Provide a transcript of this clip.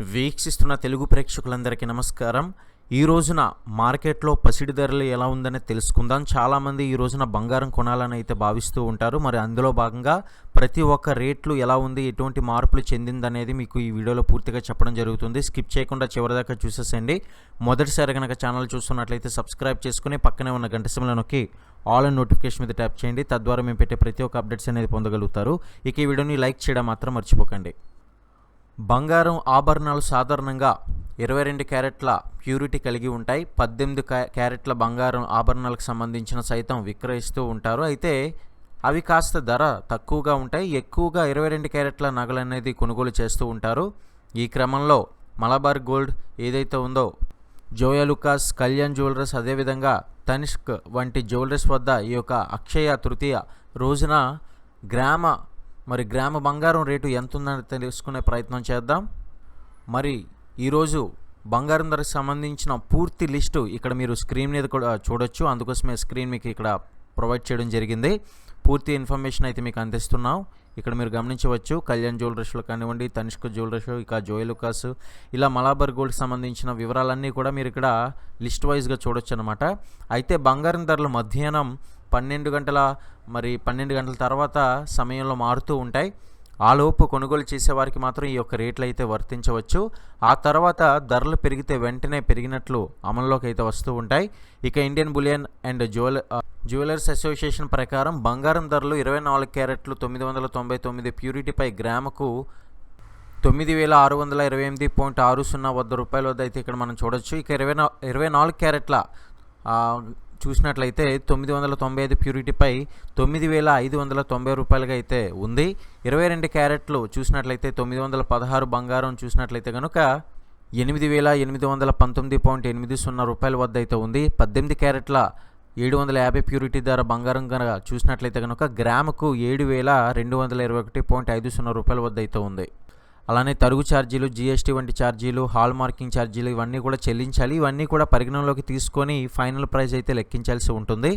వీక్షిస్తున్న తెలుగు ప్రేక్షకులందరికీ నమస్కారం. ఈ రోజున మార్కెట్లో పసిడి ధరలు ఎలా ఉందని తెలుసుకుందాం. చాలామంది ఈ రోజున బంగారం కొనాలని అయితే భావిస్తూ ఉంటారు. మరి అందులో భాగంగా ప్రతి ఒక్క రేట్లు ఎలా ఉంది ఎటువంటి మార్పులు చెందిందనేది మీకు ఈ వీడియోలో పూర్తిగా చెప్పడం జరుగుతుంది. స్కిప్ చేయకుండా చివరిదాకా చూసేసండి మొదటిసారి కనుక ఛానల్ చూస్తున్నట్లయితే సబ్స్క్రైబ్ చేసుకుని పక్కనే ఉన్న గంట సిమ్లో నొక్కి ఆల్ అండ్ నోటిఫికేషన్ మీద ట్యాప్ చేయండి. తద్వారా మేము పెట్టే ప్రతి ఒక్క అప్డేట్స్ అనేది పొందగలుగుతారు. ఇక ఈ వీడియోని లైక్ చేయడం మాత్రం మర్చిపోకండి. బంగారం ఆభరణాలు సాధారణంగా ఇరవై రెండు క్యారెట్ల ప్యూరిటీ కలిగి ఉంటాయి. పద్దెనిమిది క్యా- క్యారెట్ల బంగారం ఆభరణాలకు సంబంధించిన సైతం విక్రయిస్తూ ఉంటారు. అయితే అవి కాస్త ధర తక్కువగా ఉంటాయి. ఎక్కువగా ఇరవై రెండు క్యారెట్ల నగలు అనేది కొనుగోలు చేస్తూ ఉంటారు. ఈ క్రమంలో మలబార్ గోల్డ్ ఏదైతే ఉందో జోయలుకాస్ కళ్యాణ్ జ్యువెలర్స్ అదేవిధంగా తనిష్క్ వంటి జ్యువెలర్స్ వద్ద ఈ యొక్క అక్షయ తృతీయ రోజున గ్రామ మరి గ్రామ బంగారం రేటు ఎంత ఉందని తెలుసుకునే ప్రయత్నం చేద్దాం. మరి ఈరోజు బంగారం ధరకు సంబంధించిన పూర్తి లిస్టు ఇక్కడ మీరు స్క్రీన్ మీద కూడా చూడొచ్చు. అందుకోసమే స్క్రీన్ మీకు ఇక్కడ ప్రొవైడ్ చేయడం జరిగింది. పూర్తి ఇన్ఫర్మేషన్ అయితే మీకు అందిస్తున్నాం. ఇక్కడ మీరు గమనించవచ్చు కళ్యాణ్ జ్యువెలరీస్లో కానివ్వండి తనిష్క జ్యువెలరీస్ ఇక జోయలుకాస్ ఇలా మలాబర్ గోల్డ్కి సంబంధించిన వివరాలన్నీ కూడా మీరు ఇక్కడ లిస్ట్ వైజ్గా చూడొచ్చు అనమాట అయితే బంగారం ధరలు మధ్యాహ్నం పన్నెండు గంటల మరి పన్నెండు గంటల తర్వాత సమయంలో మారుతూ ఉంటాయి. ఆలోపు కొనుగోలు చేసేవారికి మాత్రం ఈ యొక్క రేట్లు అయితే వర్తించవచ్చు. ఆ తర్వాత ధరలు పెరిగితే వెంటనే పెరిగినట్లు అమల్లోకి అయితే వస్తూ ఉంటాయి. ఇక Indian bullion and jewel jewellers association ప్రకారం బంగారం ధరలు ఇరవై నాలుగు క్యారెట్లు తొమ్మిది వందల తొంభై తొమ్మిది ప్యూరిటీపై గ్రాముకు తొమ్మిది వేల ఆరు వందల ఇరవై ఎనిమిది పాయింట్ ఆరు సున్నా వద్ద రూపాయల వద్ద అయితే ఇక్కడ మనం చూడొచ్చు. ఇక ఇరవై నా ఇరవై నాలుగు క్యారెట్ల చూసినట్లయితే తొమ్మిది వందల తొంభై ఐదు ప్యూరిటీపై తొమ్మిది వేల ఐదు వందల తొంభై రూపాయలుగా అయితే ఉంది. ఇరవై రెండు క్యారెట్లు చూసినట్లయితే తొమ్మిది వందల పదహారు బంగారం చూసినట్లయితే కనుక ఎనిమిది వేల ఎనిమిది వందల పంతొమ్మిది పాయింట్ ఎనిమిది సున్నా రూపాయల వద్ద అయితే ఉంది. పద్దెనిమిది క్యారెట్ల ఏడు వందల యాభై ప్యూరిటీ ధర బంగారం కనుక చూసినట్లయితే కనుక గ్రాముకు ఏడు వేల రెండు వందల ఇరవై ఒకటి పాయింట్ ఐదు సున్నా రూపాయల వద్ద అయితే ఉంది. అలానే తరుగు ఛార్జీలు జీఎస్టీ వంటి ఛార్జీలు హాల్ మార్కింగ్ ఛార్జీలు ఇవన్నీ కూడా చెల్లించాలి. ఇవన్నీ కూడా పరిగణనలోకి తీసుకొని ఫైనల్ ప్రైస్ అయితే లెక్కించాల్సి ఉంటుంది.